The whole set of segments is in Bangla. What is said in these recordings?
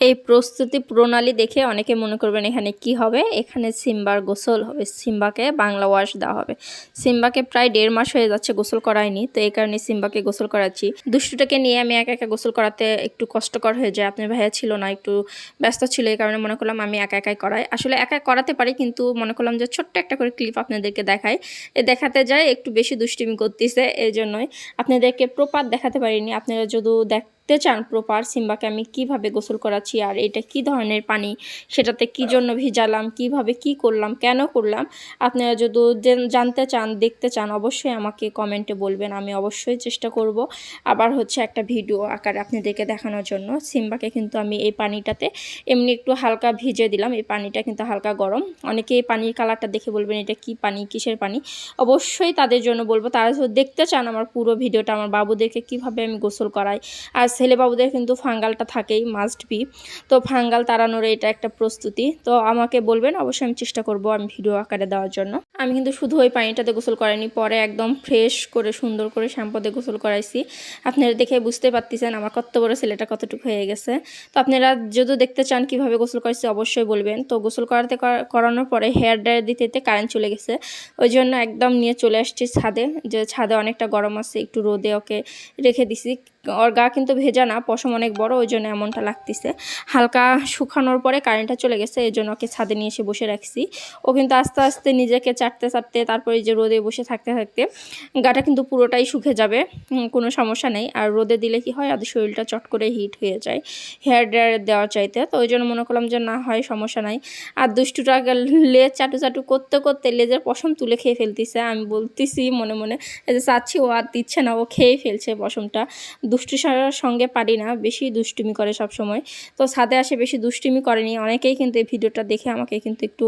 এই প্রস্তুতি প্রণালী দেখে অনেকে মনে করবেন এখানে কি হবে? এখানে সিম্বার গোসল হবে। সিম্বাকে বাংলা ওয়াশ দেওয়া হবে। সিম্বাকে প্রায় দেড় মাস হয়ে যাচ্ছে গোসল করায়নি। তো এই কারণে সিম্বাকে গোসল করাচ্ছি। দুষ্টুটাকে নিয়ে আমি একা একা গোসল করাতে একটু কষ্টকর হয়ে যায়। আপনার ভাইয়া ছিল না, একটু ব্যস্ত ছিল, এই কারণে মনে করলাম আমি একা একাই করাই। আসলে একা করাতে পারি, কিন্তু মনে করলাম যে ছোট্ট একটা করে ক্লিপ আপনাদেরকে দেখাই। এ দেখাতে যায়, একটু বেশি দুষ্টিমি করতেছে এই জন্যই আপনাদেরকে প্রপার দেখাতে পারিনি। আপনারা যদি দেখতে চান প্রপার সিম্বাকে আমি কীভাবে গোসল করাচ্ছি আর এটা কি ধরনের পানি, সেটাতে কি জন্য ভিজালাম, কীভাবে কি করলাম, কেন করলাম, আপনারা যদি জানতে চান, দেখতে চান, অবশ্যই আমাকে কমেন্টে বলবেন, আমি অবশ্যই চেষ্টা করব। আবার হচ্ছে একটা ভিডিও আকারে আপনাদেরকে দেখানোর জন্য, সিম্বাকে কিন্তু আমি এই পানিটাতে এমনি একটু হালকা ভিজে দিলাম, এই পানিটা কিন্তু হালকা গরম। অনেকে এই পানির কালারটা দেখে বলবেন, এটা কি পানি, কিসের পানি? অবশ্যই তাদের জন্য বলব, তারা দেখতে চান আমার পুরো ভিডিওটা, আমার বাবুদেরকে কীভাবে আমি গোসল করাই। আর ছেলে বাবুদের কিন্তু ফাঙ্গালটা থাকেই মাস্ট বি তো ফাঙ্গাল তাড়ানোর এটা একটা প্রস্তুতি। তো আমাকে বলবেন, অবশ্যই আমি চেষ্টা করব আমি ভিডিও আকারে দেওয়ার জন্য। আমি কিন্তু শুধু ওই পানিটাতে গোসল করাইনি, পরে একদম ফ্রেশ করে, সুন্দর করে শ্যাম্পু দিয়ে গোসল করাইছি। আপনারা দেখে বুঝতে পারতেছেন আমার কত বড় ছেলেটা কতটুকু হয়ে গেছে। তো আপনারা যদি দেখতে চান কীভাবে গোসল করাইছি, অবশ্যই বলবেন। তো গোসল করাতে করানোর পরে হেয়ার ড্রায়ার দিতে দিতে কারেন্ট চলে গেছে। ওই জন্য একদম নিয়ে চলে আসছি ছাদে। যে ছাদে অনেকটা গরম আছে, একটু রোদে ওকে রেখে দিছি। ওর গা কিন্তু ভেজা না, পশম অনেক বড় ওই জন্য এমনটা লাগতেছে। হালকা শুকানোর পরে কারেন্টটা চলে গেছে এই জন্য ওকে ছাদে নিয়ে এসে বসে রাখছি। ও কিন্তু আস্তে আস্তে নিজেকে চাটতে চাটতে তারপরে যে রোদে বসে থাকতে থাকতে গাটা কিন্তু পুরোটাই শুকে যাবে কোনো সমস্যা নেই। আর রোদে দিলে কি হয় ওদের শরীরটা চট করে হিট হয়ে যায় হেয়ার ড্রায়ার দেওয়া চাইতে। তো ওই জন্য মনে করলাম যে না, হয় সমস্যা নাই। আর দুষ্টুটা লেজ চাটু চাটু করতে করতে লেজের পশম তুলে খেয়ে ফেলতেছে। আমি বলতেছি মনে মনে যে চাচ্ছি, ও আর দিচ্ছে না, ও খেয়ে ফেলছে পশমটা। দুষ্টুর সঙ্গে পারি না, বেশি দুষ্টুমি করে সব সময় তো ছাদে আসে বেশি দুষ্টুমি করেনি, অনেকেই কিন্তু এই ভিডিওটা দেখে আমাকে কিন্তু একটু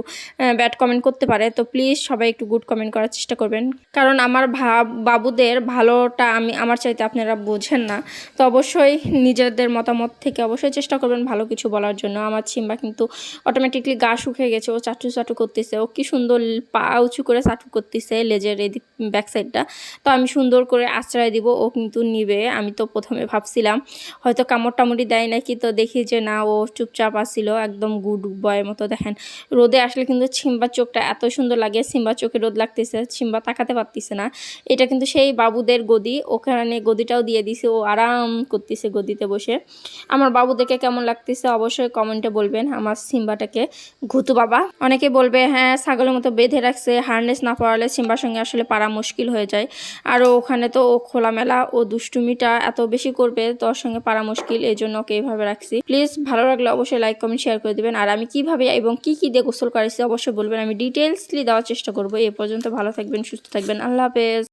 ব্যাড কমেন্ট করতে পারে। তো প্লিজ সবাই একটু গুড কমেন্ট করার চেষ্টা করবেন। কারণ আমার ভাব, বাবুদের ভালোটা আমি, আমার চাইতে আপনারা বোঝেন না। তো অবশ্যই নিজেদের মতামত থেকে অবশ্যই চেষ্টা করবেন ভালো কিছু বলার জন্য। আমার সিম্বা কিন্তু অটোমেটিকলি গা শুকে গেছে, ও চাটু চাটু করতেছে। ও কি সুন্দর পা উঁচু করে চাটু করতেছে লেজের এদিক ব্যাক সাইডটা তো আমি সুন্দর করে আশ্রয় দিব, ও কিন্তু নিবে। আমি তো প্রথমে ভাবছিলাম, হয়তো কামড় টামড়ি দেয় নাকি? তো দেখি যে না, ও চুপচাপ আসছিল একদম গুড বয়ের মতো। দেখেন, রোদে আসলে কিন্তু সিম্বার চোখটা এত সুন্দর লাগে, সিম্বার চোখে রোদ লাগতেছে, সিম্বা তাকাতে পারতেছে না। এটা কিন্তু সেই বাবুদের গদি, ওখানে গদিটাও দিয়ে দিছে, ও আরাম করতেছে গদিতে বসে। আমার বাবুদেরকে কেমন লাগতেছে অবশ্যই কমেন্টে বলবেন, আমার সিম্বাটাকে। ঘুতু বাবা, অনেকে বলবে হ্যাঁ ছাগলের মতো বেঁধে রাখছে হারনেস না পড়ালে সিম্বার সঙ্গে আসলে পারা মুশকিল হয়ে যায়। আর ওখানে তো ও খোলামেলা, ও দুষ্টুমিটা, এত বেশি করবে তোর সঙ্গে পারা মুশকিল এই জন্য ওকে এইভাবে রাখছি। প্লিজ, ভালো লাগলে অবশ্যই লাইক কমেন্ট শেয়ার করে দেবেন। আর আমি কীভাবে এবং কি কি দিয়ে গোসল করেছি অবশ্যই বলবেন। আমি ডিটেলসলি দেওয়ার চেষ্টা করব। এ পর্যন্ত ভালো থাকবেন, সুস্থ থাকবেন। আল্লাহ হাফেজ।